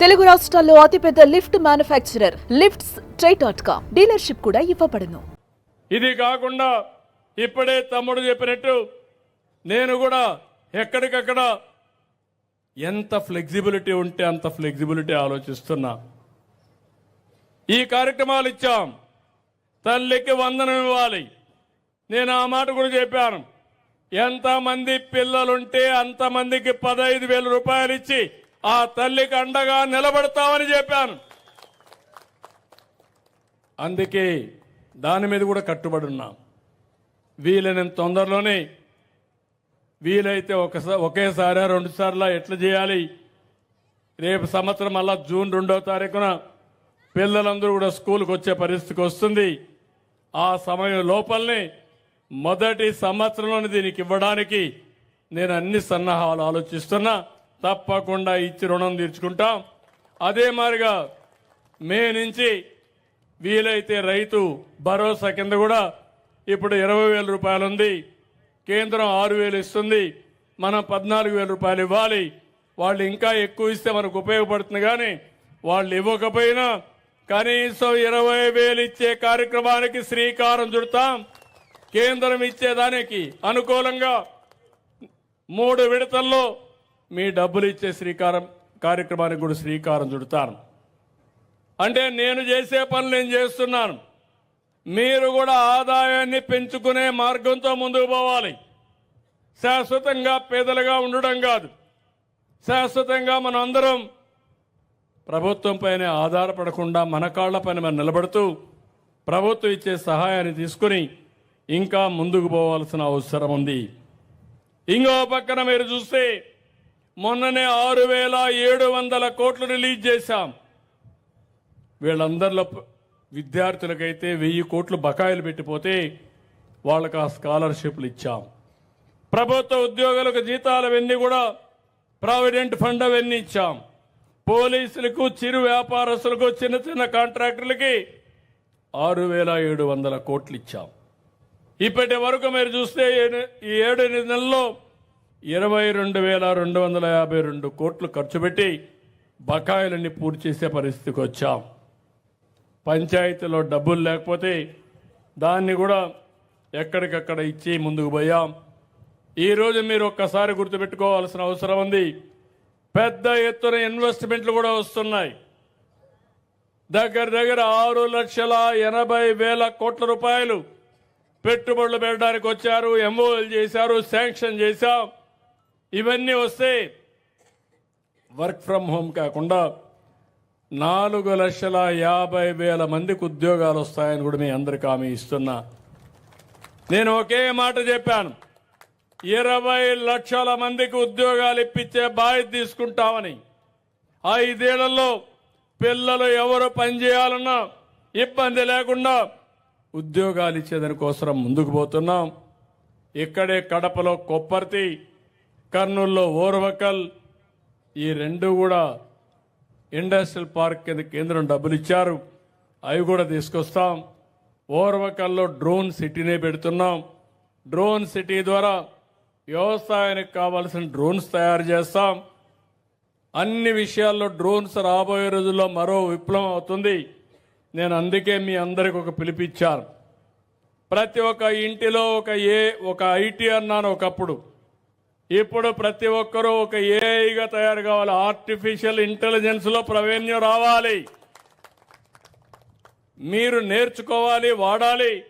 తెలుగు రాష్ట్రాల్లో అతిపెద్ద lift manufacturer lifts try dot com dealership కూడా ఇవ్వబడును. ఇది కాకుండా ఇప్పుడే తమ్ముడు చెప్పినట్టు నేను కూడా ఎక్కడికక్కడ ఎంత ఫ్లెక్సిబిలిటీ ఉంటే అంత ఫ్లెక్సిబిలిటీ ఆలోచిస్తున్నా. ఈ కార్యక్రమాలు ఇచ్చాం. తల్లికి వందనం ఇవ్వాలి. నేను ఆ మాట కూడా చెప్పాను. ఎంతమంది పిల్లలుంటే అంతమందికి పదహైదు వేల రూపాయలు ఇచ్చి ఆ తల్లికి అండగా నిలబడతామని చెప్పాను. అందుకే దాని మీద కూడా కట్టుబడి ఉన్నాం. వీలైనంత తొందరలోనే వీలైతే ఒకసారి ఒకేసారి రెండు సార్లు ఎట్లా చేయాలి? రేపు సంవత్సరం మళ్ళా జూన్ రెండవ తారీఖున పిల్లలందరూ కూడా స్కూల్కి వచ్చే పరిస్థితికి వస్తుంది. ఆ సమయం లోపలనే మొదటి సంవత్సరంలోనే దీనికి ఇవ్వడానికి నేను అన్ని సన్నాహాలు ఆలోచిస్తున్నా. తప్పకుండా ఇచ్చి రుణం తీర్చుకుంటాం. అదే మాదిరిగా మే నుంచి వీలైతే రైతు భరోసా కింద కూడా ఇప్పుడు ఇరవై వేల రూపాయలు ఉంది. కేంద్రం ఆరు వేలు ఇస్తుంది. మనం పద్నాలుగు వేల రూపాయలు ఇవ్వాలి. వాళ్ళు ఇంకా ఎక్కువ ఇస్తే మనకు ఉపయోగపడుతుంది కానీ వాళ్ళు ఇవ్వకపోయినా కనీసం ఇరవై వేలు ఇచ్చే కార్యక్రమానికి శ్రీకారం చుడతాం. కేంద్రం ఇచ్చేదానికి అనుకూలంగా మూడు విడతల్లో మీ డబ్బులు ఇచ్చే శ్రీకారం కార్యక్రమానికి కూడా శ్రీకారం చుడతాను. అంటే నేను చేసే పనులు నేను చేస్తున్నాను. మీరు కూడా ఆదాయాన్ని పెంచుకునే మార్గంతో ముందుకు పోవాలి. శాశ్వతంగా పేదలుగా ఉండడం కాదు. శాశ్వతంగా మనం అందరం ప్రభుత్వం ఆధారపడకుండా మన కాళ్ళ పైన మనం నిలబడుతూ ప్రభుత్వం ఇచ్చే సహాయాన్ని తీసుకుని ఇంకా ముందుకు పోవాల్సిన అవసరం ఉంది. ఇంకో పక్కన మీరు చూస్తే మొన్ననే ఆరు వేల ఏడు వందల కోట్లు రిలీజ్ చేశాం. వీళ్ళందరిలో విద్యార్థులకైతే వెయ్యి కోట్లు బకాయిలు పెట్టిపోతే వాళ్ళకు ఆ స్కాలర్షిప్లు ఇచ్చాం. ప్రభుత్వ ఉద్యోగులకు జీతాలు అవన్నీ కూడా ప్రావిడెంట్ ఫండ్ అవన్నీ ఇచ్చాం. పోలీసులకు చిరు వ్యాపారస్తులకు చిన్న చిన్న కాంట్రాక్టర్లకి ఆరు వేల ఏడు వందల కోట్లు ఇచ్చాం. ఇప్పటి వరకు మీరు చూస్తే ఈ ఏడు ఎనిమిది నెలల్లో ఇరవై రెండు వేల రెండు వందల యాభై రెండు కోట్లు ఖర్చు పెట్టి బకాయిలన్నీ పూర్తి చేసే పరిస్థితికి వచ్చాం. పంచాయతీలో డబ్బులు లేకపోతే దాన్ని కూడా ఎక్కడికక్కడ ఇచ్చి ముందుకు పోయాం. ఈరోజు మీరు ఒక్కసారి గుర్తుపెట్టుకోవాల్సిన అవసరం ఉంది. పెద్ద ఎత్తున ఇన్వెస్ట్మెంట్లు కూడా వస్తున్నాయి. దగ్గర దగ్గర ఆరు లక్షల ఎనభై వేల కోట్ల రూపాయలు పెట్టుబడులు పెట్టడానికి వచ్చారు ఎంఓఎల్ చేశారు శాంక్షన్ చేశాం. ఇవన్నీ వస్తే వర్క్ ఫ్రమ్ హోమ్ కాకుండా నాలుగు లక్షల యాభై వేల మందికి ఉద్యోగాలు వస్తాయని కూడా మీ అందరికి హామీ ఇస్తున్నా. నేను ఒకే మాట చెప్పాను. ఇరవై లక్షల మందికి ఉద్యోగాలు ఇప్పించే బాధ్యత తీసుకుంటామని. ఐదేళ్ళలో పిల్లలు ఎవరు పనిచేయాలన్నా ఇబ్బంది లేకుండా ఉద్యోగాలు ఇచ్చేదాని కోసం ముందుకు పోతున్నాం. ఇక్కడే కడపలో కొప్పర్తి కర్నూలులో ఓర్వకల్ ఈ రెండు కూడా ఇండస్ట్రియల్ పార్క్ కింద కేంద్రం డబ్బులు ఇచ్చారు. అవి కూడా తీసుకొస్తాం. ఓర్వకల్లో డ్రోన్ సిటీనే పెడుతున్నాం. డ్రోన్ సిటీ ద్వారా వ్యవసాయానికి కావాల్సిన డ్రోన్స్ తయారు చేస్తాం. అన్ని విషయాల్లో డ్రోన్స్ రాబోయే రోజుల్లో మరో విప్లవం అవుతుంది. నేను అందుకే మీ అందరికి ఒక పిలిపిచ్చాను ప్రతి ఒక్క ఇంటిలో ఒక ఏ ఒక ఐటీ అన్నాను ఒకప్పుడు. ఇప్పుడు ప్రతి ఒక్కరూ ఒక ఏఐగా తయారు కావాలి. ఆర్టిఫిషియల్ ఇంటెలిజెన్స్లో ప్రావీణ్యం రావాలి. మీరు నేర్చుకోవాలి వాడాలి.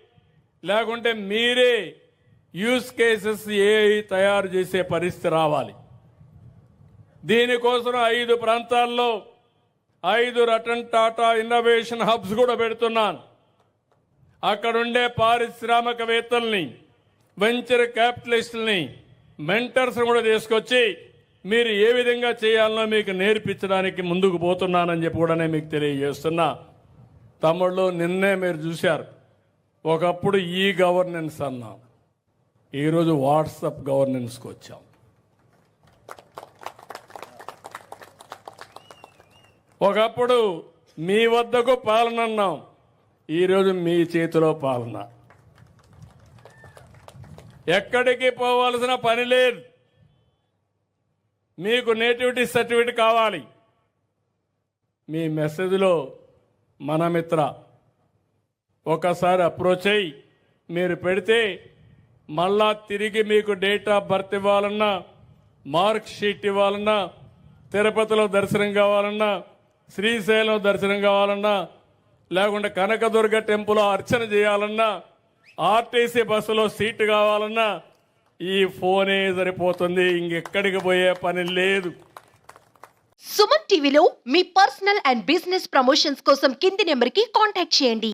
లేకుంటే మీరే యూస్ కేసెస్ ఏఐ తయారు చేసే పరిస్థితి రావాలి. దీనికోసం ఐదు ప్రాంతాల్లో ఐదు రతన్ టాటా ఇన్నోవేషన్ హబ్స్ కూడా పెడుతున్నాను. అక్కడుండే పారిశ్రామికవేత్తల్ని వెంచర్ క్యాపిటలిస్టుల్ని మెంటర్స్ కూడా తీసుకొచ్చి మీరు ఏ విధంగా చేయాలనో మీకు నేర్పించడానికి ముందుకు పోతున్నానని చెప్పి కూడా నేను మీకు తెలియజేస్తున్నా. తమ్ముళ్ళు నిన్నే మీరు చూశారు. ఒకప్పుడు ఈ గవర్నెన్స్ అన్నాం. ఈరోజు వాట్సాప్ గవర్నెన్స్కి వచ్చాం. ఒకప్పుడు మీ వద్దకు పాలన అన్నాం. ఈరోజు మీ చేతిలో పాలన. ఎక్కడికి పోవాల్సిన పని లేదు. మీకు నేటివిటీ సర్టిఫికేట్ కావాలి. మీ మెసేజ్లో మన మిత్ర ఒకసారి అప్రోచ్ అయ్యి మీరు పెడితే మళ్ళా తిరిగి మీకు డేట్ ఆఫ్ బర్త్ ఇవ్వాలన్నా మార్క్ షీట్ ఇవ్వాలన్నా తిరుపతిలో దర్శనం కావాలన్నా శ్రీశైలం దర్శనం కావాలన్నా లేకుంటే కనకదుర్గ టెంపుల్ అర్చన చేయాలన్నా ఆర్టీసీ బస్సులో సీటు కావాలన్నా ఈ ఫోనే సరిపోతుంది. ఇంకెక్కడికి పోయే పని లేదు. సుమన్ టీవీలో మీ పర్సనల్ అండ్ బిజినెస్ ప్రమోషన్స్ కోసం కింది నెంబర్కి కాంటాక్ట్ చేయండి.